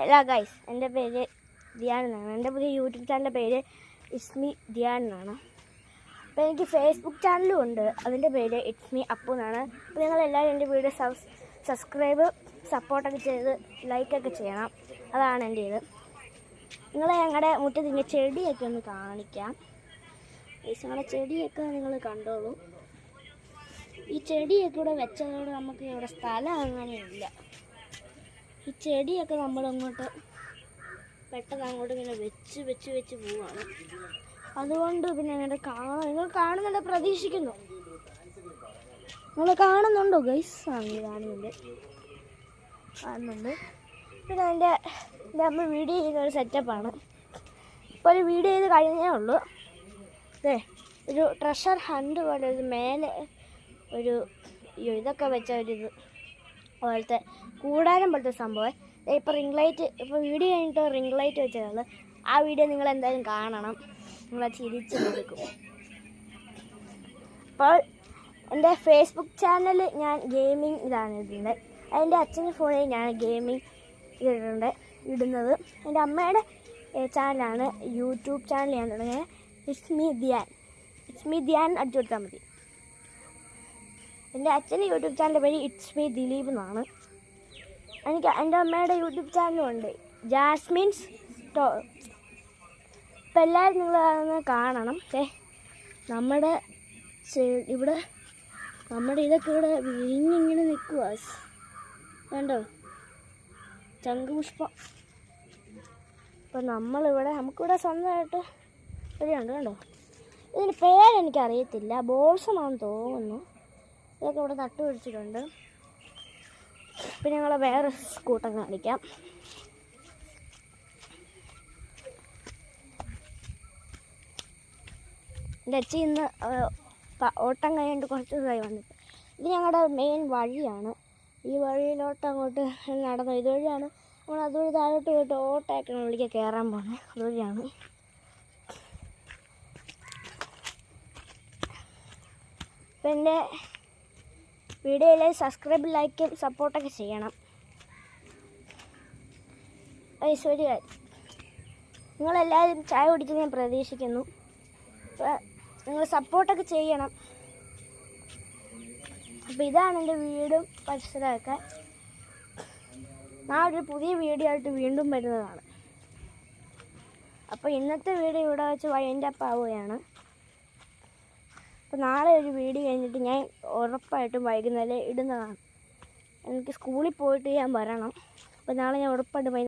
Hello guys എന്റെ പേര് ധ്യാൻ എന്നാണ്. എന്റെ പുതിയ യൂട്യൂബ് ചാനലിന്റെ പേര് ഇസ്മി ധ്യാൻ എന്നാണ്. അപ്പോൾ എനിക്ക് ഫേസ്ബുക്ക് ചാനലും ഉണ്ട്. അതിന്റെ പേര് ഇറ്റ്സ് മീ അപ്പു എന്നാണ്. അപ്പോൾ നിങ്ങളെല്ലാവരും എന്റെ വീഡിയോ സബ്സ് സബ്സ്ക്രൈബ് സപ്പോർട്ടൊക്കെ ചെയ്ത് ലൈക്കൊക്കെ ചെയ്യണം. അതാണ് എന്റെ ഇത്. നിങ്ങൾ ഞങ്ങളുടെ മുറ്റത്ത് ഇങ്ങനെ ചെടിയൊക്കെ ഒന്ന് കാണിക്കാം. ഞങ്ങളുടെ ചെടിയൊക്കെ നിങ്ങൾ കണ്ടോളൂ. ഈ ചെടിയൊക്കെ ഇവിടെ വെച്ചതോടെ നമുക്ക് ഇവിടെ സ്ഥലം അങ്ങനെയില്ല. ഈ ചെടിയൊക്കെ നമ്മളങ്ങോട്ട് പെട്ടെന്ന് അങ്ങോട്ട് ഇങ്ങനെ വെച്ച് വെച്ച് വെച്ച് പോവാണ്. അതുകൊണ്ട് പിന്നെ അങ്ങനെ കാണാൻ നിങ്ങൾ കാണുന്നുണ്ട് പ്രതീക്ഷിക്കുന്നു. നിങ്ങൾ കാണുന്നുണ്ടോ ഗൈസ് ആണ് കാണുന്നുണ്ട്. കാണുന്നുണ്ട്. പിന്നെ എന്റെ നമ്മൾ വീഡിയോ ചെയ്യുന്ന ഒരു സെറ്റപ്പാണ് ഇപ്പോൾ ഒരു വീഡിയോ ചെയ്ത് കഴിഞ്ഞേ ഉള്ളൂ. അതെ ഒരു ട്രഷർ ഹണ്ട് പോലെ ഒരു മേലെ ഒരു ഇതൊക്കെ വെച്ച ഒരു ഇത്. പോലത്തെ കൂടാരം പോലത്തെ സംഭവം. ഇപ്പോൾ റിംഗ് ലൈറ്റ് ഇപ്പോൾ വീഡിയോ കഴിഞ്ഞിട്ട് റിംഗ് ലൈറ്റ് വെച്ചതാണ്. ആ വീഡിയോ നിങ്ങൾ എന്തായാലും കാണണം. നിങ്ങൾ ചിരിച്ചു കൊടുക്കും. അപ്പോൾ എന്റെ ഫേസ്ബുക്ക് ചാനൽ ഞാൻ ഗെയിമിംഗ് ഇതാണ് ഇടുന്നത്. അതിന്റെ അച്ഛന്റെ ഫോണിൽ ഞാൻ ഗെയിമിംഗ് ഇടുന്നുണ്ട് ഇടുന്നത്. എന്റെ അമ്മയുടെ ചാനലാണ് യൂട്യൂബ് ചാനൽ ഞാൻ തുടങ്ങിയത്. It's me Dhyan it's me Dhyan അടിച്ചു കൊടുത്താൽ മതി. എന്റെ അച്ഛന്റെ യൂട്യൂബ് ചാനൽ പേര് ഇറ്റ്സ് മീ ദിലീപ് എന്നാണ്. എനിക്ക് എന്റെ അമ്മയുടെ യൂട്യൂബ് ചാനലും ഉണ്ട്. ജാസ്മിൻസ് ടോ ഇപ്പം എല്ലാവരും നിങ്ങൾ അതൊന്ന് കാണണം. ഏ നമ്മുടെ ഇവിടെ നമ്മുടെ ഇതൊക്കെ ഇവിടെ വിരിഞ്ഞിങ്ങനെ നിൽക്കുക കണ്ടോ? ചങ്കുപുഷ്പം ഇപ്പം നമ്മളിവിടെ നമുക്കിവിടെ സ്വന്തമായിട്ട് ഇവിടെയുണ്ട് കണ്ടോ? ഇതിന് പേരെനിക്കറിയത്തില്ല. ബോൾസമാണെന്ന് തോന്നുന്നു. ഇതൊക്കെ ഇവിടെ നട്ടു പിടിച്ചിട്ടുണ്ട് പിന്നെ ഞങ്ങളെ വേറെ കൂട്ടം കാണിക്കാം. അച്ഛൻ ഇന്ന് ഓട്ടം കഴിഞ്ഞിട്ട് കുറച്ച് ദിവസമായി വന്നിട്ട്. ഇത് ഞങ്ങളുടെ മെയിൻ വഴിയാണ്. ഈ വഴിയിലോട്ട് അങ്ങോട്ട് നടന്നു. ഇതുവഴിയാണ് നമ്മൾ അതുവഴി താഴോട്ട് പോയിട്ട് ഓട്ടയൊക്കെ ഉള്ളിലേക്ക് കയറാൻ പോണേ. അതുവഴിയാണ്. അപ്പം എന്റെ വീഡിയോയിൽ സബ്സ്ക്രൈബ് ലൈക്കും സപ്പോർട്ടൊക്കെ ചെയ്യണം. ഐശ്വര്യ നിങ്ങളെല്ലാവരും ചായ കുടിച്ച് ഞാൻ പ്രതീക്ഷിക്കുന്നു. നിങ്ങൾ സപ്പോർട്ടൊക്കെ ചെയ്യണം. അപ്പോൾ ഇതാണ് എന്റെ വീടും പരിസരമൊക്കെ നാളെ ഒരു പുതിയ വീഡിയോ ആയിട്ട് വീണ്ടും വരുന്നതാണ്. അപ്പോൾ ഇന്നത്തെ വീഡിയോ ഇവിടെ വെച്ച് വൈൻഡ് അപ്പ് ആവുകയാണ്. അപ്പോൾ നാളെ ഒരു വീഡിയോ കഴിഞ്ഞിട്ട് ഞാൻ ഉറപ്പായിട്ടും വൈകുന്നേരം ഇടുന്നതാണ്. എനിക്ക് സ്കൂളിൽ പോയിട്ട് ഞാൻ വരണം. അപ്പോൾ നാളെ ഞാൻ ഉറപ്പായിട്ടും